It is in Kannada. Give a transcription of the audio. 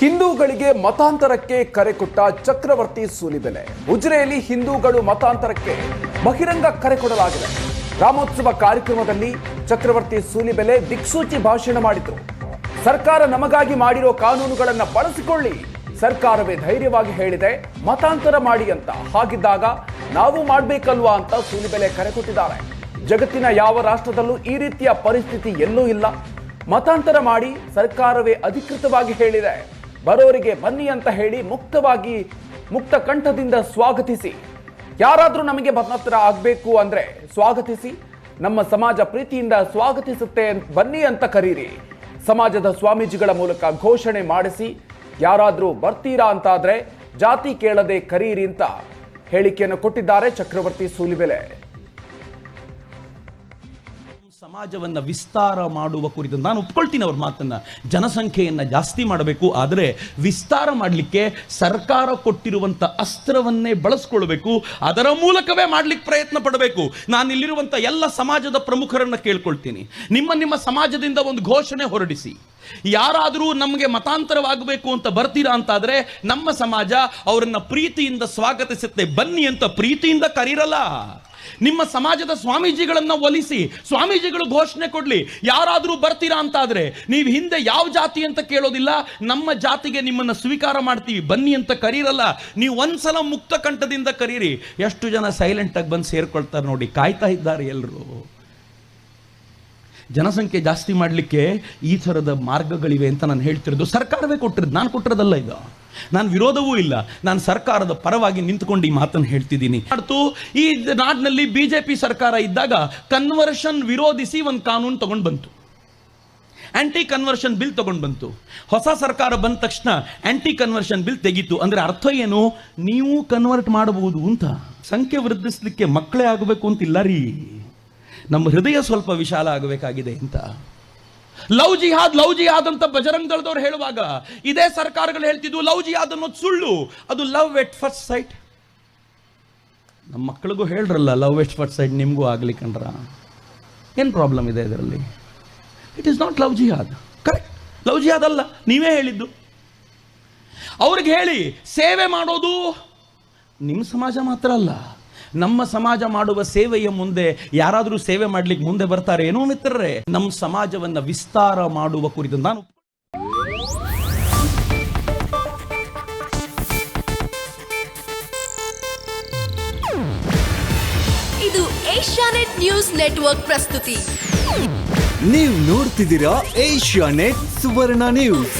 ಹಿಂದೂಗಳಿಗೆ ಮತಾಂತರಕ್ಕೆ ಕರೆ ಕೊಟ್ಟ ಚಕ್ರವರ್ತಿ ಸೂಲಿಬೆಲೆ. ಉಜ್ರೆಯಲ್ಲಿ ಹಿಂದೂಗಳು ಮತಾಂತರಕ್ಕೆ ಬಹಿರಂಗ ಕರೆ ಕೊಡಲಾಗಿದೆ. ರಾಮೋತ್ಸವ ಕಾರ್ಯಕ್ರಮದಲ್ಲಿ ಚಕ್ರವರ್ತಿ ಸೂಲಿಬೆಲೆ ದಿಕ್ಸೂಚಿ ಭಾಷಣ ಮಾಡಿದ್ರು. ಸರ್ಕಾರ ನಮಗಾಗಿ ಮಾಡಿರೋ ಕಾನೂನುಗಳನ್ನು ಬಳಸಿಕೊಳ್ಳಿ. ಸರ್ಕಾರವೇ ಧೈರ್ಯವಾಗಿ ಹೇಳಿದೆ, ಮತಾಂತರ ಮಾಡಿ ಅಂತ. ಹಾಗಿದ್ದಾಗ ನಾವು ಮಾಡಬೇಕಲ್ವಾ ಅಂತ ಸೂಲಿಬೆಲೆ ಕರೆ ಕೊಟ್ಟಿದ್ದಾರೆ. ಜಗತ್ತಿನ ಯಾವ ರಾಷ್ಟ್ರದಲ್ಲೂ ಈ ರೀತಿಯ ಪರಿಸ್ಥಿತಿ ಎಲ್ಲೂ ಇಲ್ಲ. ಮತಾಂತರ ಮಾಡಿ ಸರ್ಕಾರವೇ ಅಧಿಕೃತವಾಗಿ ಹೇಳಿದೆ. ಬರೋರಿಗೆ ಬನ್ನಿ ಅಂತ ಹೇಳಿ ಮುಕ್ತವಾಗಿ, ಮುಕ್ತ ಕಂಠದಿಂದ ಸ್ವಾಗತಿಸಿ. ಯಾರಾದರೂ ನಮಗೆ ಮತಾಂತರ ಆಗಬೇಕು ಅಂದರೆ ಸ್ವಾಗತಿಸಿ. ನಮ್ಮ ಸಮಾಜ ಪ್ರೀತಿಯಿಂದ ಸ್ವಾಗತಿಸುತ್ತೆ ಬನ್ನಿ ಅಂತ ಕರೀರಿ. ಸಮಾಜದ ಸ್ವಾಮೀಜಿಗಳ ಮೂಲಕ ಘೋಷಣೆ ಮಾಡಿಸಿ. ಯಾರಾದರೂ ಬರ್ತೀರಾ ಅಂತಾದರೆ ಜಾತಿ ಕೇಳದೆ ಕರೀರಿ ಅಂತ ಹೇಳಿಕೆಯನ್ನು ಕೊಟ್ಟಿದ್ದಾರೆ ಚಕ್ರವರ್ತಿ ಸೂಲಿಬೆಲೆ. ಸಮಾಜವನ್ನ ವಿಸ್ತಾರ ಮಾಡುವ ಕುರಿತು ನಾನು ಒಪ್ಕೊಳ್ತೀನಿ ಅವ್ರ ಮಾತನ್ನ. ಜನಸಂಖ್ಯೆಯನ್ನ ಜಾಸ್ತಿ ಮಾಡಬೇಕು, ಆದರೆ ವಿಸ್ತಾರ ಮಾಡಲಿಕ್ಕೆ ಸರ್ಕಾರ ಕೊಟ್ಟಿರುವಂಥ ಅಸ್ತ್ರವನ್ನೇ ಬಳಸ್ಕೊಳ್ಬೇಕು, ಅದರ ಮೂಲಕವೇ ಮಾಡಲಿಕ್ಕೆ ಪ್ರಯತ್ನ ಪಡಬೇಕು. ನಾನು ಇಲ್ಲಿರುವಂತ ಎಲ್ಲ ಸಮಾಜದ ಪ್ರಮುಖರನ್ನ ಕೇಳ್ಕೊಳ್ತೀನಿ. ನಿಮ್ಮ ನಿಮ್ಮ ಸಮಾಜದಿಂದ ಒಂದು ಘೋಷಣೆ ಹೊರಡಿಸಿ. ಯಾರಾದರೂ ನಮಗೆ ಮತಾಂತರವಾಗಬೇಕು ಅಂತ ಬರ್ತೀರಾ ಅಂತಾದರೆ ನಮ್ಮ ಸಮಾಜ ಅವರನ್ನು ಪ್ರೀತಿಯಿಂದ ಸ್ವಾಗತಿಸುತ್ತೆ. ಬನ್ನಿ ಅಂತ ಪ್ರೀತಿಯಿಂದ ಕರೀರಲ್ಲ. ನಿಮ್ಮ ಸಮಾಜದ ಸ್ವಾಮೀಜಿಗಳನ್ನ ಒಲಿಸಿ, ಸ್ವಾಮೀಜಿಗಳು ಘೋಷಣೆ ಕೊಡ್ಲಿ, ಯಾರಾದರೂ ಬರ್ತೀರಾ ಅಂತಾದ್ರೆ, ನೀವು ಹಿಂದೆ ಯಾವ ಜಾತಿ ಅಂತ ಕೇಳೋದಿಲ್ಲ, ನಮ್ಮ ಜಾತಿಗೆ ನಿಮ್ಮನ್ನ ಸ್ವೀಕಾರ ಮಾಡ್ತೀವಿ, ಬನ್ನಿ ಅಂತ ಕರೀರಲ್ಲ, ನೀವು ಒಂದ್ಸಲ ಮುಕ್ತ ಕಂಠದಿಂದ ಕರೀರಿ. ಎಷ್ಟು ಜನ ಸೈಲೆಂಟ್ ಆಗಿ ಬಂದು ಸೇರ್ಕೊಳ್ತಾರೆ ನೋಡಿ, ಕಾಯ್ತಾ ಇದ್ದಾರೆ ಎಲ್ಲರೂ ಜನಸಂಖ್ಯೆ ಜಾಸ್ತಿ ಮಾಡಲಿಕ್ಕೆ ಈ ಥರದ ಮಾರ್ಗಗಳಿವೆ ಅಂತ ನಾನು ಹೇಳ್ತಿರೋದು ಸರ್ಕಾರವೇ ಕೊಟ್ಟಿರೋದು, ನಾನು ಕೊಟ್ಟಿರೋದಲ್ಲ ಇದು ನಾನು ವಿರೋಧವೂ ಇಲ್ಲ. ನಾನು ಸರ್ಕಾರದ ಪರವಾಗಿ ನಿಂತ್ಕೊಂಡು ಈ ಮಾತನ್ನು ಹೇಳ್ತಿದ್ದೀನಿ. ಮತ್ತು ಈ ನಾಡಿನಲ್ಲಿ ಬಿ ಜೆ ಪಿ ಸರ್ಕಾರ ಇದ್ದಾಗ ಕನ್ವರ್ಷನ್ ವಿರೋಧಿಸಿ ಒಂದು ಕಾನೂನು ತಗೊಂಡು ಬಂತು. ಆಂಟಿ ಕನ್ವರ್ಷನ್ ಬಿಲ್ ತಗೊಂಡು ಬಂತು. ಹೊಸ ಸರ್ಕಾರ ಬಂದ ತಕ್ಷಣ ಆಂಟಿ ಕನ್ವರ್ಷನ್ ಬಿಲ್ ತೆಗೀತು. ಅಂದ್ರೆ ಅರ್ಥ ಏನು? ನೀವು ಕನ್ವರ್ಟ್ ಮಾಡಬಹುದು ಅಂತ. ಸಂಖ್ಯೆ ವೃದ್ಧಿಸ್ಲಿಕ್ಕೆ ಮಕ್ಕಳೇ ಆಗಬೇಕು ಅಂತಿಲ್ಲ ರೀ. ನಮ್ಮ ಹೃದಯ ಸ್ವಲ್ಪ ವಿಶಾಲ ಆಗಬೇಕಾಗಿದೆ ಅಂತ. ಲವ್ ಜಿಹಾದ್ ಲವ್ ಜಿಹಾದ್ ಅಂತ ಬಜರಂಗ್ ದಳದವ್ರು ಹೇಳುವಾಗ ಇದೇ ಸರ್ಕಾರಗಳು ಹೇಳ್ತಿದ್ವು, ಲವ್ ಜಿಹಾದ್ ಅನ್ನೋದು ಸುಳ್ಳು. ಅದು ಲವ್ ಎಟ್ ಫಸ್ಟ್ ಸೈಟ್. ನಮ್ಮ ಮಕ್ಕಳಿಗೂ ಹೇಳ್ರಲ್ಲ, ಲವ್ ಎಟ್ ಫಸ್ಟ್ ಸೈಟ್ ನಿಮಗೂ ಆಗಲಿ ಕಂಡ್ರ ಏನು ಪ್ರಾಬ್ಲಮ್ ಇದೆ ಇದರಲ್ಲಿ? It is not love jihad. Correct love jihad ಅಲ್ಲ, ನೀವೇ ಹೇಳಿದ್ದು. ಅವ್ರಿಗೆ ಹೇಳಿ, ಸೇವೆ ಮಾಡೋದು ನಿಮ್ಮ ಸಮಾಜ ಮಾತ್ರ ಅಲ್ಲ. ನಮ್ಮ ಸಮಾಜ ಮಾಡುವ ಸೇವೆಯ ಮುಂದೆ ಯಾರಾದರೂ ಸೇವೆ ಮಾಡ್ಲಿಕ್ಕೆ ಮುಂದೆ ಬರ್ತಾರೆ ಏನೋ ಮಿತ್ರರೇ ನಮ್ಮ ಸಮಾಜವನ್ನ ವಿಸ್ತಾರ ಮಾಡುವ ಕುರಿತು ನಾನು ಇದು ಏಷ್ಯಾನೆಟ್ ನ್ಯೂಸ್ ನೆಟ್ವರ್ಕ್ ಪ್ರಸ್ತುತಿ. ನೀವು ನೋಡ್ತಿದ್ದೀರಾ ಏಷ್ಯಾ ನೆಟ್ ಸುವರ್ಣ ನ್ಯೂಸ್.